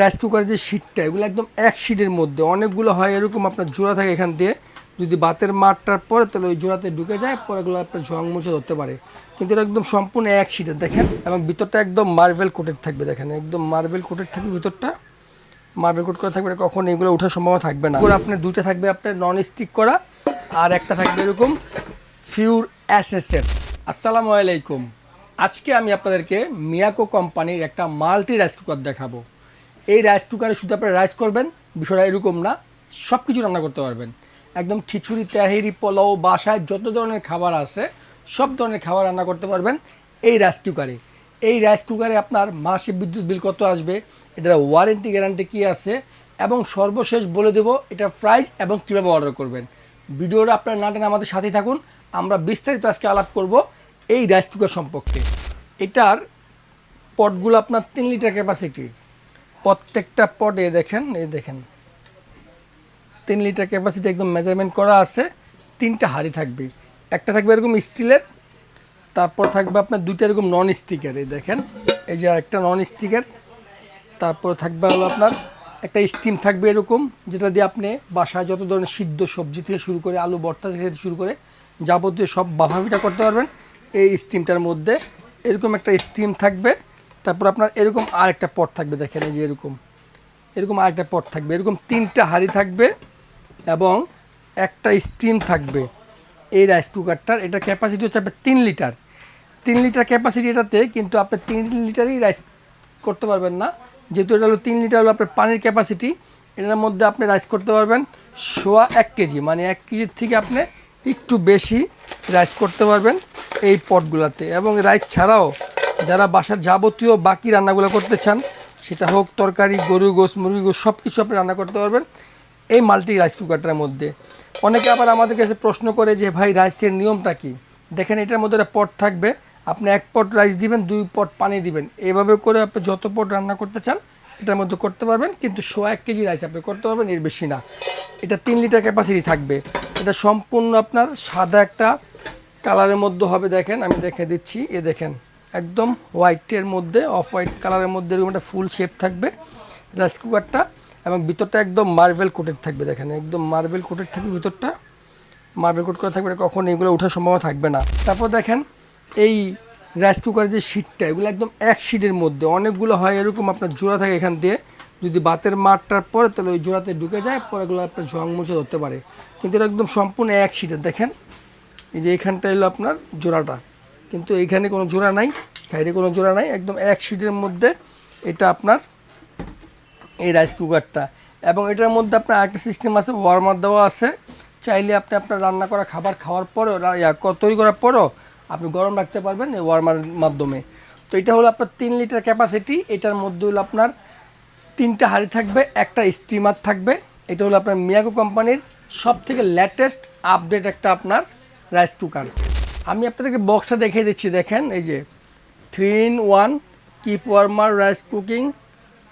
Rice কুকারের যে শীটটা এগুলো একদম এক শীটের মধ্যে। অনেকগুলো হয়, এরকম আপনার জোড়া থাকে এখান দিয়ে। যদি বাতের মাঠটার পরে, তাহলে ওই জোড়াতে ঢুকে যায়, পরে এগুলো আপনার ঝং মুছে ধরতে পারে। কিন্তু এটা একদম সম্পূর্ণ এক শীটের দেখেন। এবং ভিতরটা একদম মার্বেল কোটেড থাকবে, দেখেন। একদম মার্বেল কোটেড থাকবে ভিতরটা। মার্বেল কোট করা থাকবে কখন এগুলো ওঠার সম্ভাবনা থাকবে না। আপনার দুইটা থাকবে আপনার নন স্টিক করা, আর একটা থাকবে এরকম ফিউর অ্যাসেসের আসসালামু আলাইকুম। আজকে আমি আপনাদেরকে মিয়াকো কোম্পানির একটা মাল্টি রাইস কুকার দেখাবো। এই রাইস কুকারে শুধু আপনারা রাইস করবেন, বিষয়টা এরকম না সব কিছু রান্না করতে পারবেন। একদম খিচুড়ি, তেহারি, পোলাও, বাসায় যত ধরনের খাবার আছে, সব ধরনের খাবার রান্না করতে পারবেন এই রাইস কুকারে এই রাইস কুকারে আপনার মাসে বিদ্যুৎ বিল কত আসবে, এটার ওয়ারেন্টি গ্যারান্টি কী আছে, এবং সর্বশেষ বলে দেব, এটা প্রাইস এবং কীভাবে অর্ডার করবেন। ভিডিওটা আপনার না টেনে আমাদের সাথেই থাকুন, আমরা বিস্তারিত আজকে আলাপ করব এই রাইস কুকার সম্পর্কে। এটার পটগুলো আপনার তিন লিটার ক্যাপাসিটি প্রত্যেকটা পট এ দেখেন, এই দেখেন। তিন লিটার ক্যাপাসিটি একদম মেজারমেন্ট করা আছে, তিনটা হাঁড়ি থাকবে। একটা থাকবে এরকম স্টিলের তারপর থাকবে আপনার দুইটা এরকম নন স্টিকের এই দেখেন। এই যে একটা নন স্টিকের তারপর থাকবে হলো আপনার একটা স্টিম থাকবে এরকম, যেটা দিয়ে আপনি বাসায় যত ধরনের সিদ্ধ সবজি থেকে শুরু করে আলু, ভর্তা থেকে শুরু করে যাবতীয় সব বাভাবিটা করতে পারবেন। এই স্টিমটার মধ্যে এরকম একটা স্টিম থাকবে। তারপর আপনার এরকম আর একটা পট থাকবে, দেখেন এই যে এরকম। এরকম আরেকটা পট থাকবে। এরকম তিনটা হাঁড়ি থাকবে এবং একটা স্টিম থাকবে এই রাইস কুকারটার। এটা ক্যাপাসিটি হচ্ছে আপনার তিন লিটার। তিন লিটার ক্যাপাসিটি এটাতে কিন্তু আপনি তিন লিটারই রাইস করতে পারবেন না। যেহেতু এটা হলো তিন লিটার হলো আপনার পানির ক্যাপাসিটি এটার মধ্যে আপনি রাইস করতে পারবেন সোয়া এক কেজি মানে এক কেজির থেকে আপনি একটু বেশি রাইস করতে পারবেন এই পটগুলোতে। এবং রাইস ছাড়াও যারা বাসার যাবতীয় বাকি রান্নাগুলো করতে চান, সেটা হোক তরকারি, গরু গোস মুরগি গোস সব কিছু আপনি রান্না করতে পারবেন এই মাল্টি রাইস কুকারটার মধ্যে। অনেকে আবার আমাদের কাছে প্রশ্ন করে যে, ভাই, রাইসের নিয়মটা কি? দেখেন, এটার মধ্যে একটা পট থাকবে। আপনি এক পট রাইস দিবেন, দুই পট পানি দিবেন। এভাবে করে আপনি যত পট রান্না করতে চান, এটার মধ্যে করতে পারবেন। কিন্তু শো এক কেজি রাইস আপনি করতে পারবেন, এর বেশি না। এটা তিন লিটার ক্যাপাসিটি থাকবে। এটা সম্পূর্ণ আপনার সাদা একটা কালারের মধ্যে হবে, দেখেন, আমি দেখে দিচ্ছি। এ দেখেন একদম হোয়াইটের মধ্যে, অফ হোয়াইট কালারের মধ্যে এরকম একটা ফুল শেপ থাকবে। রাইস কুকারটা এবং ভিতরটা একদম মার্বেল কোটেড থাকবে, দেখেন। একদম মার্বেল কোটেড থাকবে ভিতরটা। মার্বেল কোট করা থাকবে কখন এগুলো ওঠার সম্ভাবনা থাকবে না। তারপর দেখেন, এই রাইস কুকারের যে শীটটা এগুলো একদম এক শীটের মধ্যে। অনেকগুলো হয়, এরকম আপনার জোড়া থাকে এখান দিয়ে। যদি বাতের মাঠটার পরে, তাহলে ওই জোড়াতে ঢুকে যায়, পরে এগুলো আপনার ঝং মুছে ধরতে পারে। কিন্তু এটা একদম সম্পূর্ণ এক শীটের দেখেন। এই যে এইখানটা এলো আপনার জোড়াটা। কিন্তু এইখানে কোনো জোড়া নাই সাইডে কোনো জোড়া নাই, একদম এক শীটের মধ্যে এটা আপনার এই রাইস কুকারটা এবং এটার মধ্যে আপনার আরেকটা সিস্টেম আছে ওয়ার্মার দেওয়া আছে। চাইলে আপনি আপনার রান্না করা খাবার খাওয়ার পরেও তৈরি করার পরেও আপনি গরম রাখতে পারবেন এই ওয়ার্মার মাধ্যমে। তো এটা হলো আপনার তিন লিটার ক্যাপাসিটি এটার মধ্যে হলো আপনার তিনটা হাঁড়ি থাকবে, একটা স্টিমার থাকবে। এটা হলো আপনার মিয়াকো কোম্পানির সব থেকে লেটেস্ট আপডেট একটা আপনার রাইস কুকার আমি আপনাদেরকে বক্সটা দেখিয়ে দিচ্ছি, দেখেন, এই যে three in one keep warmer rice cooking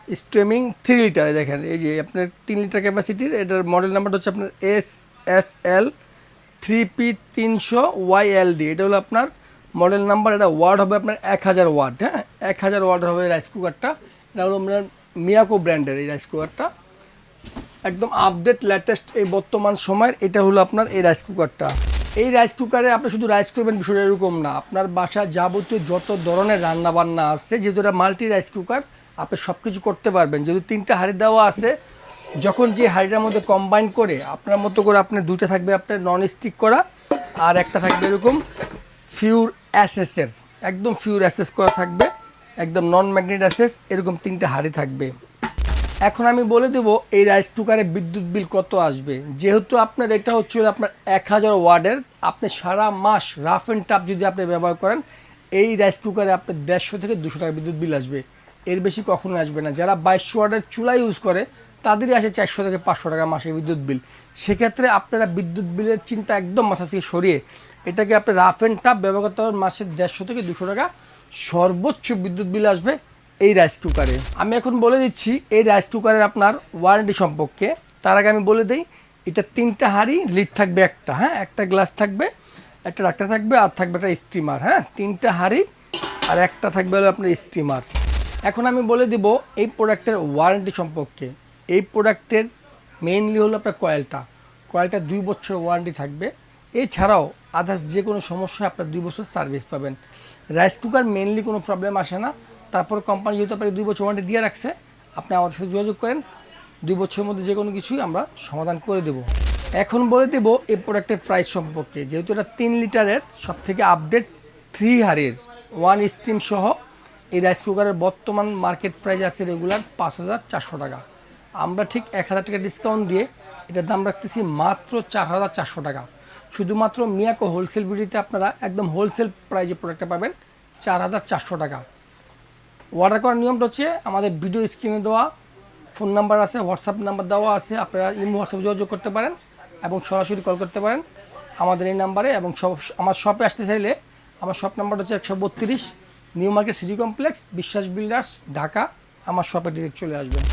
streaming three litre দেখেন, এই যে আপনার তিন লিটার ক্যাপাসিটির এটার মডেল নাম্বারটা হচ্ছে আপনার S S L three P তিনশো ওয়াই এল ডি এটা হলো আপনার মডেল নাম্বার এটা ওয়ার্ড হবে আপনার এক হাজার ওয়াট হ্যাঁ? এক হাজার ওয়াট হবে রাইস কুকারটা এটা হলো আপনার মিয়াকো ব্র্যান্ডের এই রাইস কুকারটা একদম আপডেট লেটেস্ট এই বর্তমান সময়ের, এটা হলো আপনার এই রাইস কুকারটা এই রাইস কুকারে আপনি শুধু রাইস করবেন বিষয়টা এরকম না। আপনার বাসা যাবতীয় যত ধরনের রান্না বান্না আছে, যেহেতু এটা মাল্টি রাইস কুকার আপনি সব কিছু করতে পারবেন। যেহেতু তিনটা হাঁড়ি দেওয়া আছে, যখন যে হাঁড়িটার মধ্যে কম্বাইন করে, আপনার মতো করে আপনার দুইটা থাকবে আপনার নন স্টিক করা, আর একটা থাকবে এরকম ফিউর অ্যাসেসের একদম ফিউর অ্যাসেস করা থাকবে, একদম নন ম্যাগনেট অ্যাসেস এরকম তিনটা হাঁড়ি থাকবে। এখন আমি বলে দেব, এই রাইস কুকারে বিদ্যুৎ বিল কত আসবে? যেহেতু আপনার এটা হচ্ছে আপনার এক হাজার ওয়ার্ডের, আপনি সারা মাস রাফ অ্যান্ড টাফ যদি আপনি ব্যবহার করেন, এই রাইস কুকারে আপনার দেড়শো থেকে দুশো টাকা বিদ্যুৎ বিল আসবে। এর বেশি কখনো আসবে না। যারা বাইশশো ওয়ার্ডের চুলা ইউজ করে, তাদেরই আসে চারশো থেকে পাঁচশো টাকা মাসে বিদ্যুৎ বিল সেক্ষেত্রে আপনারা বিদ্যুৎ বিলের চিন্তা একদম মাথা থেকে সরিয়ে, এটাকে আপনি রাফ অ্যান্ড টাফ ব্যবহার করতে পারবেন মাসে দেড়শো থেকে দুশো টাকা সর্বোচ্চ বিদ্যুৎ বিল আসবে। এই রাইস কুকারে আমি এখন বলে দিচ্ছি, এই রাইস কুকারের আপনার ওয়ারেন্টি সম্পর্কে। তার আগে আমি বলে দিই, এটা তিনটা হাঁড়ি লিড থাকবে একটা হ্যাঁ? একটা গ্লাস থাকবে, একটা ডাক্তার থাকবে, আর থাকবে একটা স্টিমার হ্যাঁ? তিনটা হাঁড়ি, আর একটা থাকবে হলো আপনার স্টিমার এখন আমি বলে দিব এই প্রোডাক্টের ওয়ারেন্টি সম্পর্কে। এই প্রোডাক্টের মেইনলি হলো আপনার কয়েলটা কয়েলটা দুই বছর ওয়ারেন্টি থাকবে। এছাড়াও আদার্স যে কোনো সমস্যায় আপনার দুই বছর সার্ভিস পাবেন। রাইস কুকার মেনলি কোনো প্রবলেম আসে না। তারপর কোম্পানি যেহেতু আপনাকে দুই বছর ওয়ারেন্টি দিয়ে রাখছে, আপনি আমাদের সাথে যোগাযোগ করেন। দুই বছরের মধ্যে যে কোনো কিছুই আমরা সমাধান করে দেব। এখন বলে দেব এই প্রোডাক্টের প্রাইস সম্পর্কে। যেহেতু এটা তিন লিটারের সব থেকে আপডেট থ্রি হারের ওয়ান স্টিম সহ, এই রাইস কুকারের বর্তমান মার্কেট প্রাইস আছে রেগুলার পাঁচ হাজার চারশো টাকা। আমরা ঠিক এক হাজার টাকা ডিসকাউন্ট দিয়ে এটার দাম রাখতেছি মাত্র চার হাজার চারশো টাকা। শুধুমাত্র মিয়াকো হোলসেল বিডিতে আপনারা একদম হোলসেল প্রাইজে প্রোডাক্টটা পাবেন চার হাজার চারশো টাকা। অর্ডার করার নিয়মটা হচ্ছে আমাদের ভিডিও স্ক্রিনে দেওয়া ফোন নাম্বার আছে হোয়াটসঅ্যাপ নাম্বার দেওয়া আছে, আপনারা ইমো হোয়াটসঅ্যাপ যোগাযোগ করতে পারেন এবং সরাসরি কল করতে পারেন আমাদের এই নাম্বারে এবং সব, আমার শপে আসতে চাইলে আমার শপ নাম্বার হচ্ছে একশো বত্রিশ, New Market City Complex, Biswas Builders Dhaka, আমার শপে ডিরেক্ট চলে আসবেন।